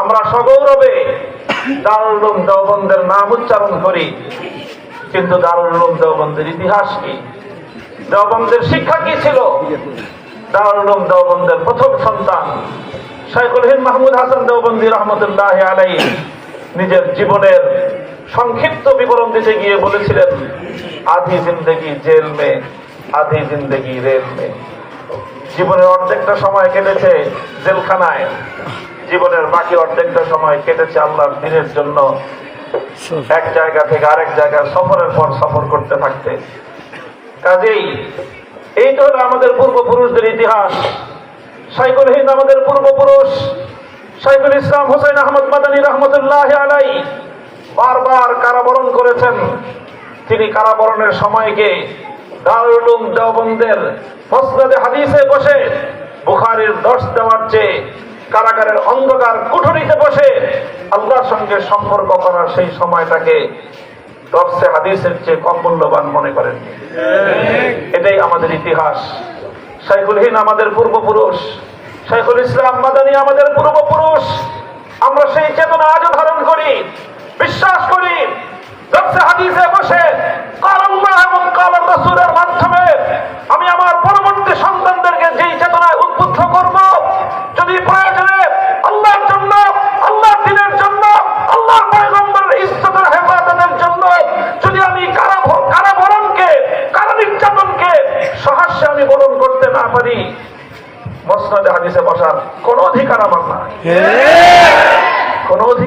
আমরা সগৌরবে দারুল উলুম দেওবন্দের নাম উচ্চারণ করি। কিন্তু দারুল উলুম দেওবন্দের ইতিহাস কি? দেওবন্দের শিক্ষা কি ছিল? দারুল উলুম দেওবন্দের প্রথম সন্তান শাইখুল হিন্দ মাহমুদ হাসান দেওবন্দি রহমতুল্লাহ আলাই নিজের জীবনের সংক্ষিপ্ত বিবরণ দিতে গিয়ে বলেছিলেন, আধি জিন্দগি জেল মে, আধি জিন্দগি রেল মে। জীবনের অর্ধেকটা সময় কেটেছে জেলখানায়। জীবনের বাকি অর্ধেকটা সময় কেটেছে আল্লাহর দিনের জন্য। এক জায়গা থেকে আরেক জায়গায় সফরের পর সফর করতে থাকতে। কাজেই এই তো হলো আমাদের পূর্বপুরুষদের ইতিহাস। সাইকুল হিন্দ আমাদের পূর্বপুরুষ। সাইকুল ইসলাম হোসেন আহমদ মাদানী রহমতুল্লাহ আলাই বারবার কারাবরণ করেছেন। তিনি কারাবরণের সময়কে দারুল উলুম দেওবন্দের ফসলাদে হাদিসে বসে বুখারির দর্শ দেওয়ার চেয়ে কারাগারের অন্ধকার কুঠুরিতে বসে আল্লাহর সঙ্গে সম্পর্ক করার সেই সময়টাকে দর্শে হাদিসের চেয়ে কম মূল্যবান মনে করেন। এটাই আমাদের ইতিহাস। শাইখুল হিন আমাদের পূর্বপুরুষ। শাইখুল ইসলাম মাদানী আমাদের পূর্বপুরুষ। আমরা সেই চেতনা আজও ধারণ করি, বিশ্বাস করি। দর্শে হাদিসে বসে কাল এবং কাল রসুলের মাধ্যমে করতে না পারি মসনদে হাদিসে বসার কোনো অধিকার আমার না কোনো অধিকার